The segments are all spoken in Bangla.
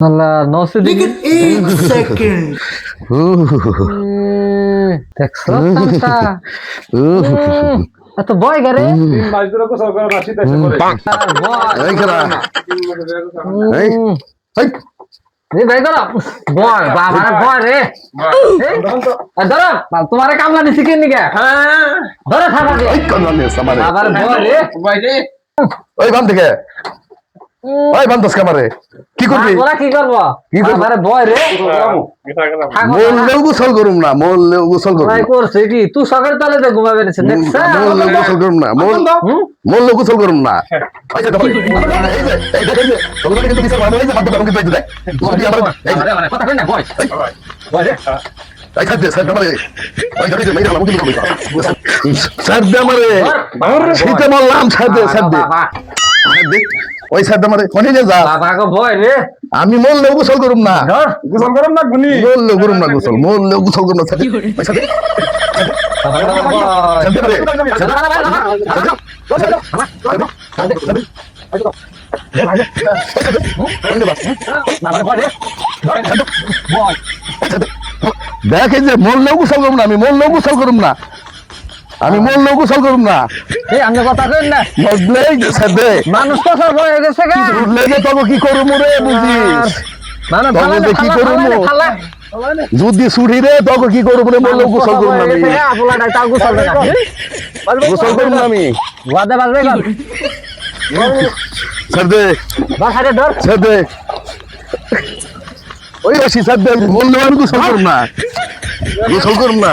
Allah nasıl Lekin ilk second. দেখছ এত বয় গারে তোমার কামলা দিছি কেন নিকে ধরে থাকা থেকে ওই বান দস কামারে। কি করবি? ওরা কি করব? কি করব? বাবারে ভয় রে। মরলেও গোসল করুম না মরলেও গোসল করুম। ভাই না করছে কি? তুই সকালে তালে তো ঘুমাবে না দেখছ? মরলেও গোসল করুম না মরলেও গোসল করুম না। যে তোমার- এই যে এই যে, তোমরা কিন্তু কিছু মানে এই যে বাদ দাও কিন্তু দেখ। কি আমার কথা কই না ভয় ভয় রে। স্যার দে আমারে। শীতে মরলাম স্যার দে স্যার দে। ওই দে আমারে কোনে যা বাবা গো ভয় রে। আমি মরলেও গোসল করুম না। ধর গোসল করুন না গুনি মরলেও করুম না গোসল মরলেও গোসল করুম না। ওই দে। দেখ যে মরলেও গোসল করুম না আমি মরলেও গোসল করুম না। আমি মরলেও গোসল করুম না। এই আমি কথা কই না। স্যার দে। মানুষ তো সব হয়ে গেছে গা। যে তবে কি করব রে বুঝিস? মানে যে কি? ফালা যদি ছুটি রে তবে কি করব রে মরলেও গোসল করুম না আমি। আপুলা ডাক্তার গোসল না। গোসল করুম না আমি। ওয়াদে বাজবে গল স্যার দে। বাসারে ধর। স্যার দে। ওই আসি স্যার দে। গোসল করুম না। গোসল করুম না।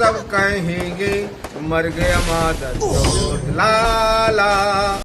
सब कहेंगे मर गया माता लाला।